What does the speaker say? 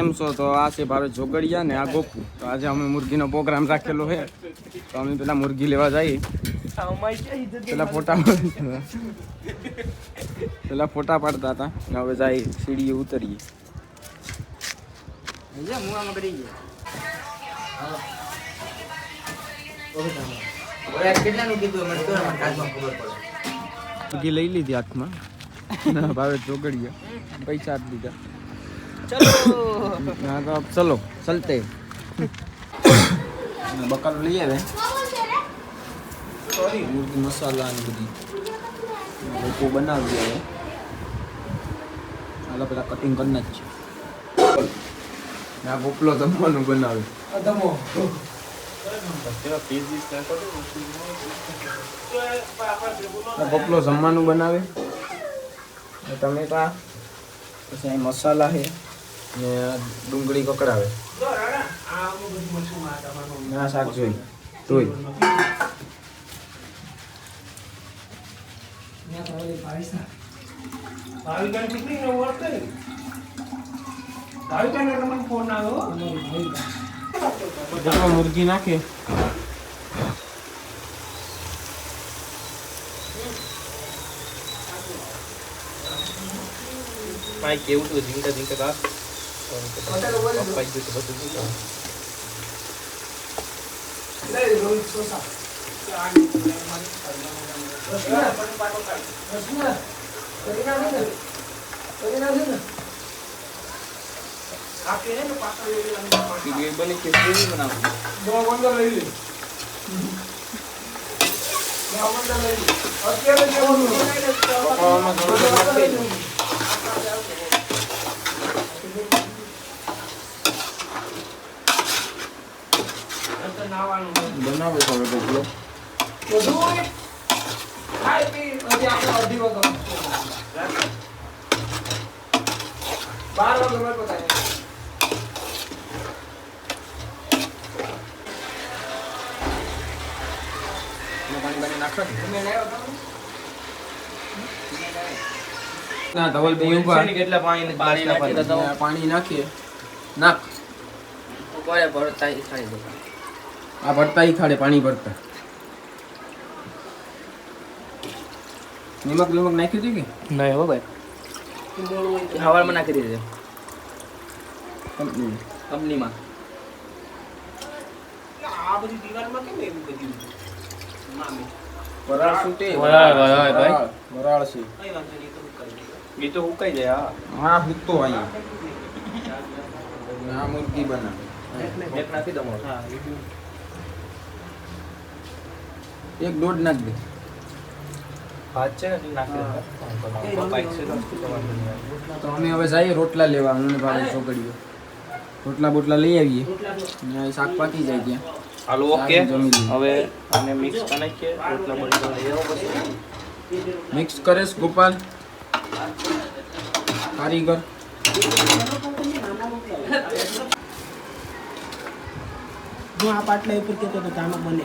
કેમ છો તો આ છે ભાવે જોગડિયા ને આ ગોપુ તો આજે અમે મુરગીનો પ્રોગ્રામ રાખેલો છે. તો અમે પેલા મુરગી લેવા જઈએ. પેલા ફોટા પેલા ફોટા પાડતા હતા ને હવે જાય સીડીએ ઉતરીએ. મુરગી લઈ લીધી હાથમાં. ના ભાવે જોગડિયા પૈસા આપી દીધા. ના તો અબ ચલો. ચલતે. બકાલ લઈ આવે. મુરગી મસાલા ને બધી. લોકો બનાવી હવે હાલો પેલા કટિંગ કરી નાખીએ આ ગોપલો જમવાનું બનાવે. આ પોપલો જમવાનું બનાવે. ને ટમેટા પછી મસાલા છે. ને ડુંગળી કકડાવે ના શાક જોઈ. જોઈ. મુરગી નાખે. ભાઈ કેવું તો? ઝીંકા ઝીંકા કા બની ખીચડી બનાવું પકવામાં થોડું નાખી બનાવે તો હવે ગોપલો પાણી બાણી નાખો ને. ના ધવલ બે ઊભા. કેટલા પાણી નાખીએ. નાખ. ભરતા ખાઈ દો આ ભરતા ઈ ખાડે પાણી ભરતા. નિમક નિમક નાખ્યું હતું કે? નહીં હો ભાઈ. હવારમાં નાખી દીધે કંપની કંપનીમાં. તે વરાળ, વરાળ, ભાઈ. વરાળ, વરાળ. છે. એ તો હુકાઈ જાય હા. ભૂકતો અહીંયા. આ મુરગી બનાવે. નાખી દો એક દોઢ નાખ દે તો અમે હવે જઈએ રોટલા લેવા અમને ભાવે ચોકડીઓ રોટલા બોટલા લઈ આવીએ. શાક પાકી જાય ત્યાં. હાલો ઓકે. હવે આને મિક્સ કરીએ રોટલા બોટલા લઈ આવો મિક્સ કરેશ ગોપાલ. કારીગર. હું આ પાટલા ઉપર કહેતો તો કે બને.